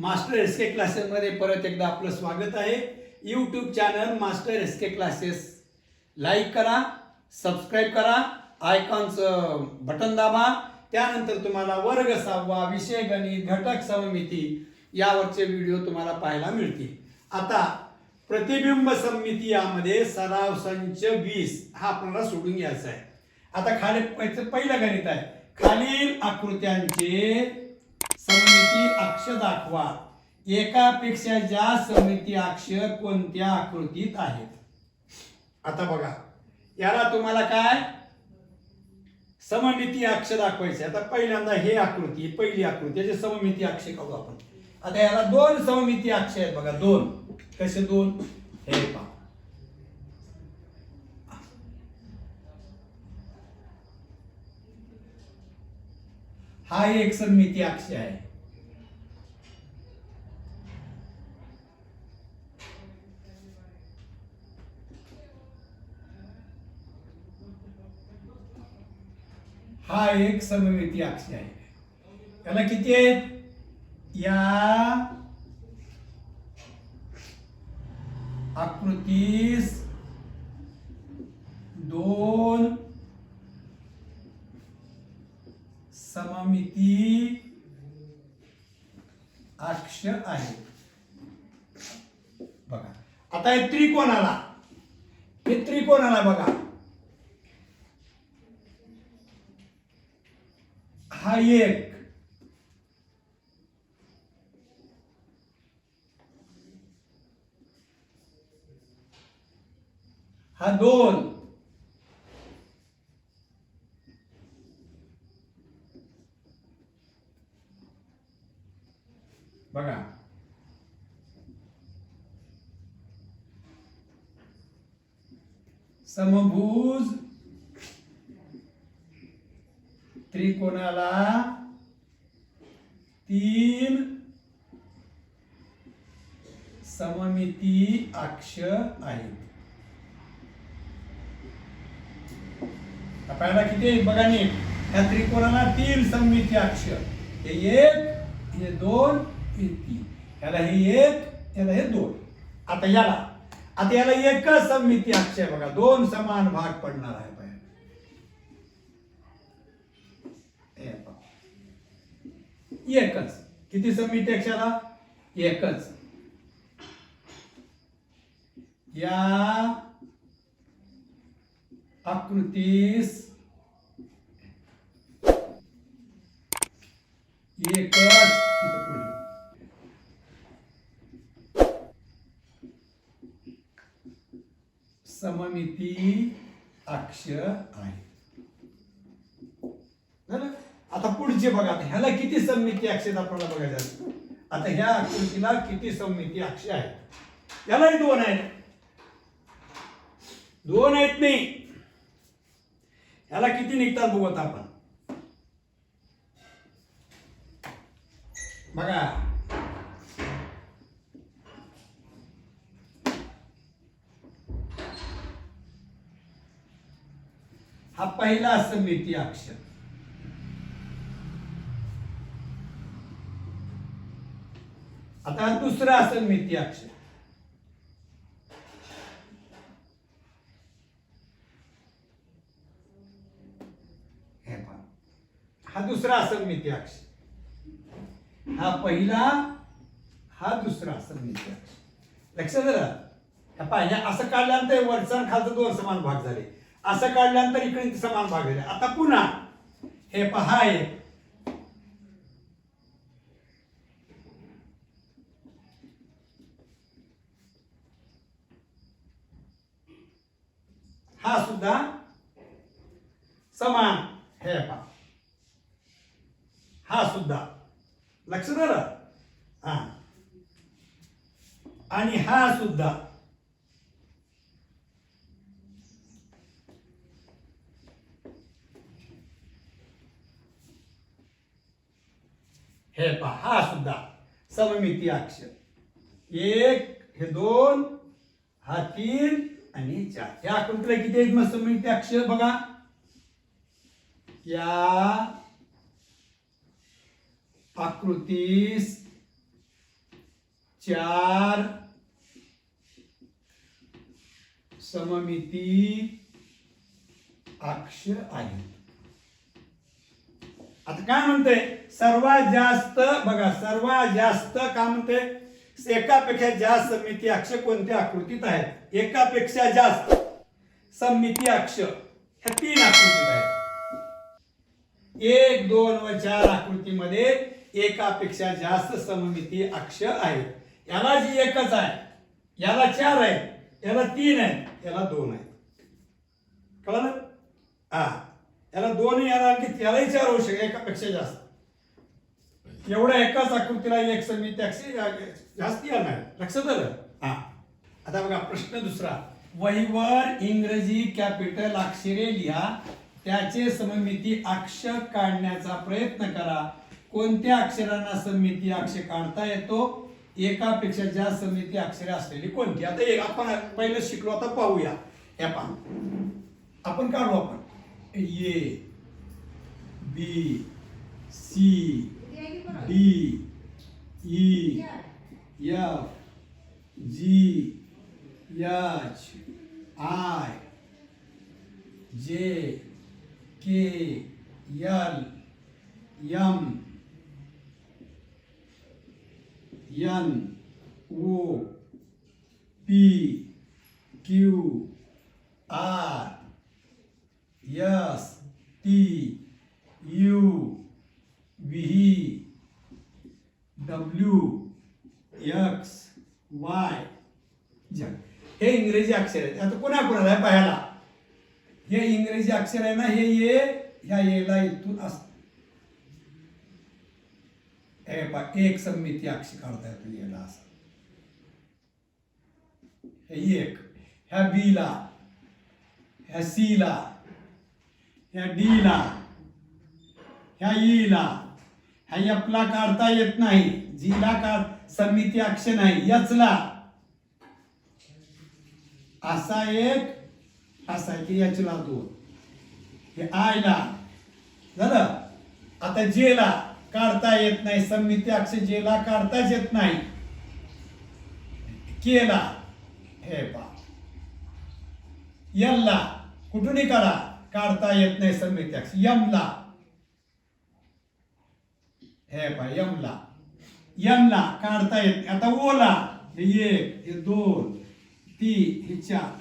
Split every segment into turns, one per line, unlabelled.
Master S के क्लासेसमध्ये परत एकदा आपलं स्वागत आहे. YouTube channel master S K classes. Like करा सबस्क्राईब करा आयकॉनचं बटन दाबा. त्यानंतर तुम्हाला वर्ग सहावा विषय गणित घटक सममिती यावरचे व्हिडिओ तुम्हाला पाहायला मिळतील. आता प्रतिबिंब सममिती यामध्ये सराव संच वीस हा आपल्याला सोडून घ्यायचा आहे. आता खाली पहिलं पहिलं गणित आहे. खालील आकृत्यांचे समिती अक्ष दाखवा. एकापेक्षा जास्त समिती अक्ष कोणत्या आकृतीत आहेत? आता बघा. याला तुम्हाला काय? सममिती अक्ष दाखवायचे. आता पहिल्यांदा हे आकृती पहिली आकृती याचे सममिती अक्ष करू आपण. आता याला दोन सममिती अक्ष आहेत बघा दोन. कसे दोन? हे पहा. हा एक सममिती अक्ष आहे. हा एक सममिती अक्ष आहे. त्याला किती आहेत? या आकृतीस दोन सममिती अक्ष आहे. बघा. आता हे त्रिकोणाला. हे त्रिकोणाला बघा. हा एक हा दोन बघा समभुज त्रिकोणाला तीन सममिती अक्ष आहेत. आपल्याला किती बघा नीट. ह्या त्रिकोणाला तीन सममिती अक्ष. हे एक हे दोन हे तीन. याला हे एक याला हे दोन. आता याला आता याला एकच सममिती अक्ष आहे बघा. दोन समान भाग पडणार आहे पाहिजे हे पहा. एकच. किती समिती अक्षरा? एकच. या आकृतीस एकच. सममिती अक्ष आहे झालं? आता पुढचे बघा आता ह्याला किती सममिती अक्षेत आपल्याला बघायचं आता ह्या आकृतीला किती सममिती अक्षे आहेत? यालाही दोन आहेत. दोन आहेत नाही ह्याला किती निघतात बघत आपण? बघा. हा पहिला सममिती अक्षर आता हा असेल सममिती अक्षर हे पहा. हा दुसरा असेल अक्ष. हा पहिला हा दुसरा असेल मिथ्याक्ष लक्षात झालं पाहिजे असं काढल्यानंतर वरचा आणि खालचा दोन समान भाग झाले. असं काढल्यानंतर इकडे समान भाग झाले. आता पुन्हा हे पहा एक हा सुद्धा समान हे पहा. हा सुद्धा. लक्ष आलं हा. आणि हा सुद्धा. हे पहा हा सुद्धा. सममिती अक्षर एक हे दोन हा तीन आणि चार या आकृतीला किती आहेत मग सममिती अक्षर बघा. या. आकृतीस चार. सममिती अक्ष आहेत. आता काय म्हणते सर्वात जास्त बघा सर्वात जास्त काय म्हणते एकापेक्षा जास्त समिती अक्ष कोणत्या आकृतीत आहेत? एकापेक्षा जास्त समिती अक्ष. ह्या तीन आकृतीत आहेत. एक दोन व चार आकृतीमध्ये एकापेक्षा जास्त सममिती अक्ष आहेत. याला जी एकच आहे याला चार आहेत याला तीन आहेत याला दोन आहेत. कळलं? हा. याला दोन याला आणखी यालाही चार होऊ शकते एकापेक्षा जास्त. एवढ्या एकाच आकृतीला एक समिती अक्ष जास्त येणार. लक्षात आलं? हा. आता बघा प्रश्न दुसरा. वहीवर इंग्रजी कॅपिटल अक्षरे लिहा त्याचे सममिती अक्ष काढण्याचा प्रयत्न करा. कोणत्या अक्षरांना सममिती अक्ष काढता येतो? एकापेक्षा जास्त सममिती अक्षरे असलेली कोणती? आता एक आपण पहिलं शिकलो आता पाहूया. या पहा आपण काढू आपण. A B C D E F G H I J K L M N O P Q R S T U V W X Y हे इंग्रजी अक्षर आहेत आता कोणा कोणाला आहे पाहायला हे इंग्रजी अक्षर आहे ना हे ये ह्या येला इथून हे पहा, एक सममिती अक्ष काढता येतो असं हे एक ह्या बीला ह्या सीला ह्या डीला ह्या ईला हा यपला काढता येत नाही. जिला काढ समिती अक्ष नाही. यचला. असा एक असा एक याचला दोन हे आयला. झालं? आता जेला काढता येत नाही. समिती अक्ष जेला काढताच येत नाही. केला. हे पा यल्ला कुठूनही काढा काढता येत नाही समिती अक्ष. यमला. हे पाय यमला. यमला काढता येत आता ओला. हे एक हे दोन ती हे चार.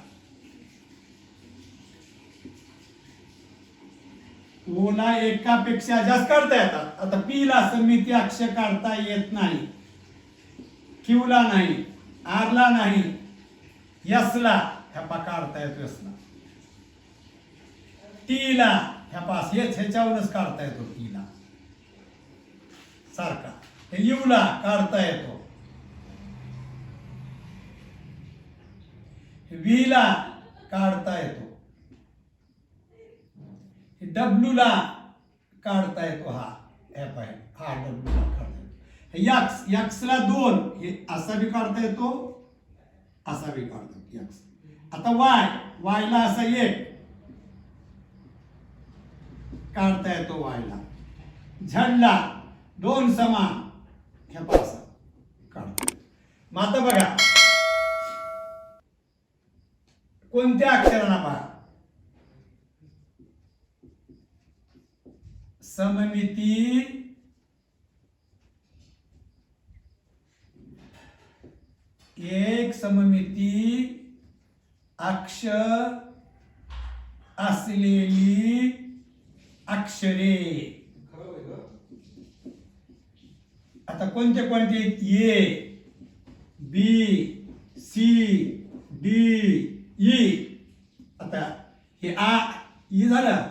ओला एकापेक्षा जास्त काढता येतात. आता पीला समिती अक्ष काढता येत नाही. क्यूला नाही. आरला नाही. यसला ह्या पा काढता येतो यसला. टीला ह्या पास हेच ह्याच्यावरच काढता येतो टीला. सारखा युला काढता येतो वीला काढता येतो डब्ल्यू ला काढता येतो हा ऍप आहे हा डब्ल्यू ला काढता येतो यक्स यक्स ला दोन असा बी काढता येतो असा बी काढता येतो यक्स आता वाय वाय ला असा एक काढता येतो वायला झडला दोन समान. ह्या पाच काढतो. मग आता बघा. कोणत्या अक्षरांना पहा? सममिती. एक सममिती. अक्ष असलेली अक्षरे. आता कोणते कोणते A B C D E. आता हे आ ई झालं.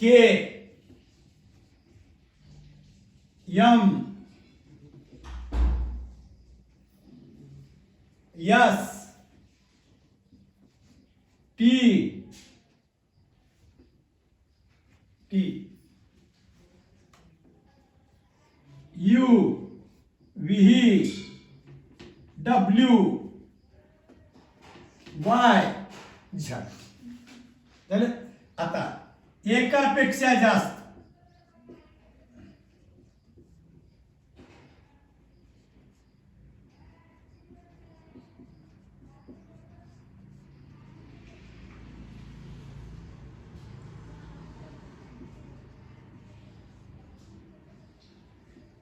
K M S T T U V W Y. Z झालं. आता एकापेक्षा जास्त.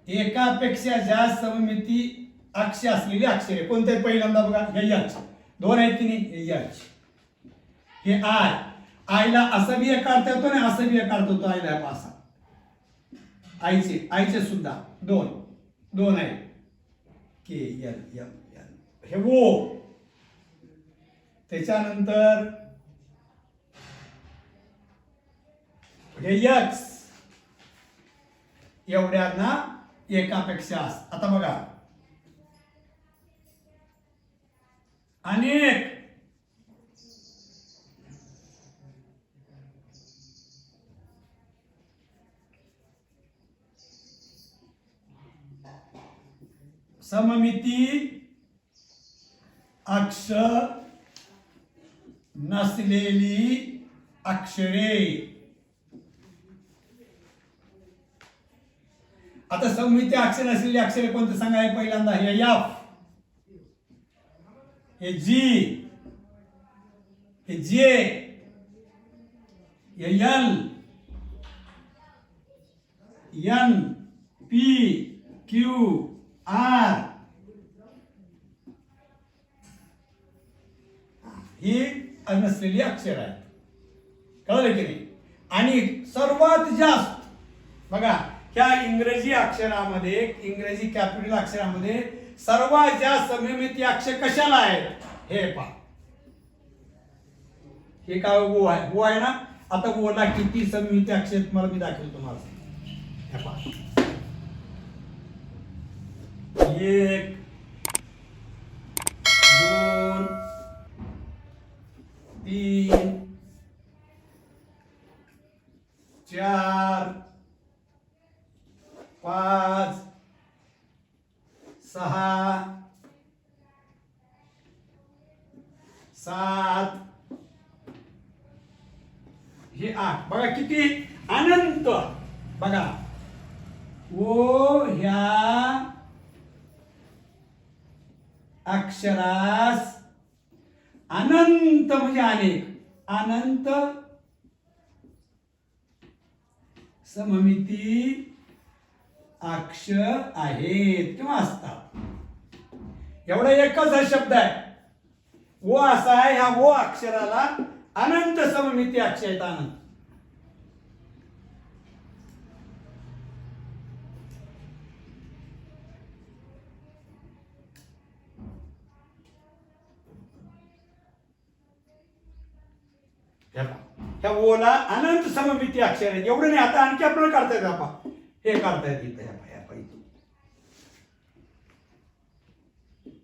एकापेक्षा जास्त सममिती अक्ष असलेली अक्षरे. कोणते पहिल्यांदा बघा? हे यच दोन आहेत की नाही? हे यच हे आय. आईला असं बी एक काढता येतो ना असं बी एक अर्थ होतो आईला असा. आईचे आईचे सुद्धा. दोन. दोन आहे के एल एम एल हे वो त्याच्यानंतर हे यक्स. एवढ्यांना एकापेक्षा अस आता बघा. अनेक. सममिती अक्ष नसलेली अक्षरे. आता सममिती अक्षर असलेली अक्षरे कोणते? सांगा हे पहिल्यांदा. हे यफ हे जी हे जे हे L N P Q R ही नसलेली अक्षर आहेत. कळलं की नाही? आणि सर्वात जास्त बघा ह्या इंग्रजी अक्षरामध्ये इंग्रजी कॅपिटल अक्षरामध्ये सर्वात जास्त सममिती अक्षर कशाला आहेत? हे पहा. हे काय गो आहे? गो आहे ना? आता गोला किती समिती अक्षर तुम्हाला मी दाखवेल तुम्हाला. हे पहा. एक दोन तीन चार पाच सहा सात हे आठ बघा किती अनंत. बघा. ओ ह्या अक्षरास अनंत म्हणजे अनेक. अनंत सममिती अक्षर आहेत किंवा असतात. एवढा एकच हा शब्द आहे. वो असा आहे ह्या वो अक्षराला अनंत सममिती अक्षर आहेत अनंत. ह्या ओला अनंत सममिती अक्षर. आहेत एवढं नाही आता आणखी आपल्याला काढता येतं आपा. हे काढता येत इथं ह्या पहा, ह्या पहा इथून.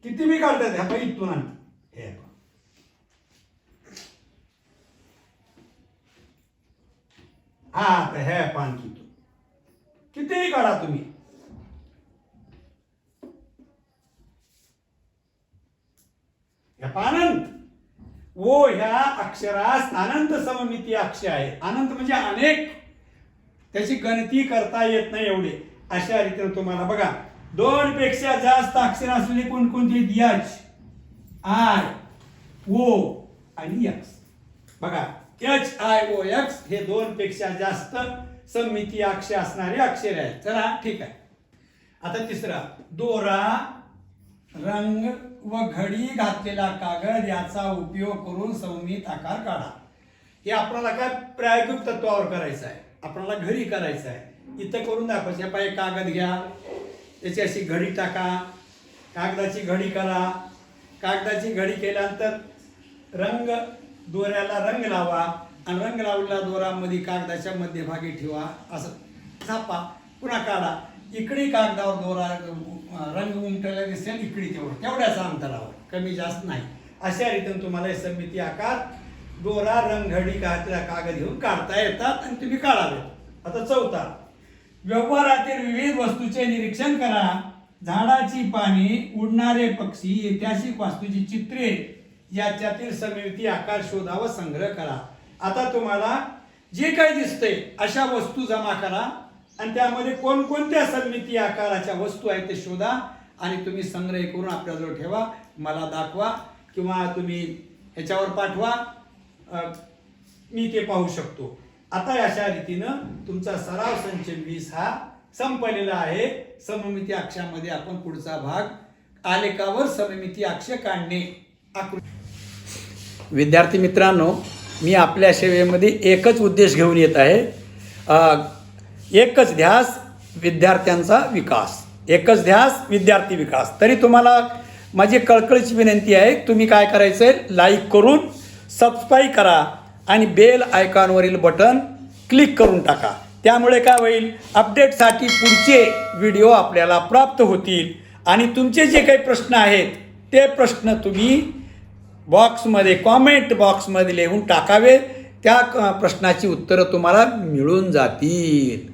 किती मी काढता येत ह्या पहा इथून आणखी हे हा तर हे पान किती कितीही काढा तुम्ही. या पानंत ओ ह्या अक्षरास अनंत सममिती अक्षर आहे. अनंत म्हणजे अनेक. त्याची गणती करता येत नाही एवढे. अशा रीतीने तुम्हाला बघा. दोन पेक्षा जास्त अक्षर असलेली कोणकोणती? यच आय ओ आणि यक्स. बघा. एच आय ओ एक्स हे दोन पेक्षा जास्त सममिती अक्षर असणारे अक्षर आहेत. चला ठीक आहे. आता तिसरा. दोरा रंग व घडी घातलेला कागद याचा उपयोग करून संमित आकार काढा. हे आपल्याला काय प्रायोगिक तत्वावर करायचं आहे? आपल्याला घरी करायचं आहे. इथं करून दाखवायचं पाय कागद घ्या. त्याची अशी घडी टाका. कागदाची घडी करा. कागदाची घडी केल्यानंतर रंग दोऱ्याला रंग लावा आणि रंग लावलेल्या दोरामध्ये कागदाच्या मध्यभागी ठेवा. असं छापा पुन्हा काढा. इकडे कागदावर दोरा रंग उमटायला दिसेल इकडे तेवढं तेवढ्याच अंतरावर. कमी जास्त नाही. अशा रीतीनं तुम्हाला हे समिती आकार दोरा रंगघडी घातलेला कागद घेऊन काढता येतात आणि तुम्ही काढावे. आता चौथा. व्यवहारातील विविध वस्तूचे निरीक्षण करा. झाडाची पाने उडणारे पक्षी ऐतिहासिक वास्तूची चित्रे याच्यातील समिती आकार शोधा व संग्रह करा. आता तुम्हाला जे काही दिसते अशा वस्तू जमा करा. आणि त्यामध्ये कोणकोणत्या समिती आकाराच्या वस्तू आहेत ते शोधा आणि तुम्ही संग्रह करून आपल्याजवळ ठेवा मला दाखवा किंवा तुम्ही ह्याच्यावर पाठवा. मी ते पाहू शकतो. आता अशा रीतीनं तुमचा सराव संच वीस हा संपलेला आहे. सममिती अक्षामध्ये आपण पुढचा भाग आलेखावर सममिती अक्ष काढणे आकृती. विद्यार्थी मित्रांनो मी आपल्या सेवेमध्ये एकच उद्देश घेऊन येत आहे. एकच ध्यास विद्यार्थ्यांचा विकास. एकच ध्यास विद्यार्थी विकास. तरी तुम्हाला माझी कळकळीची विनंती आहे तुम्ही काय करायचं आहे लाईक करून सबस्क्राईब करा आणि बेल आयकॉनवरील बटन क्लिक करून टाका. त्यामुळे काय होईल? अपडेटसाठी पुढचे व्हिडिओ आपल्याला प्राप्त होतील. आणि तुमचे जे काही प्रश्न आहेत ते प्रश्न तुम्ही बॉक्समध्ये कॉमेंट बॉक्समध्ये लिहून टाकावे. त्या क- प्रश्नाची उत्तरं तुम्हाला मिळून जातील.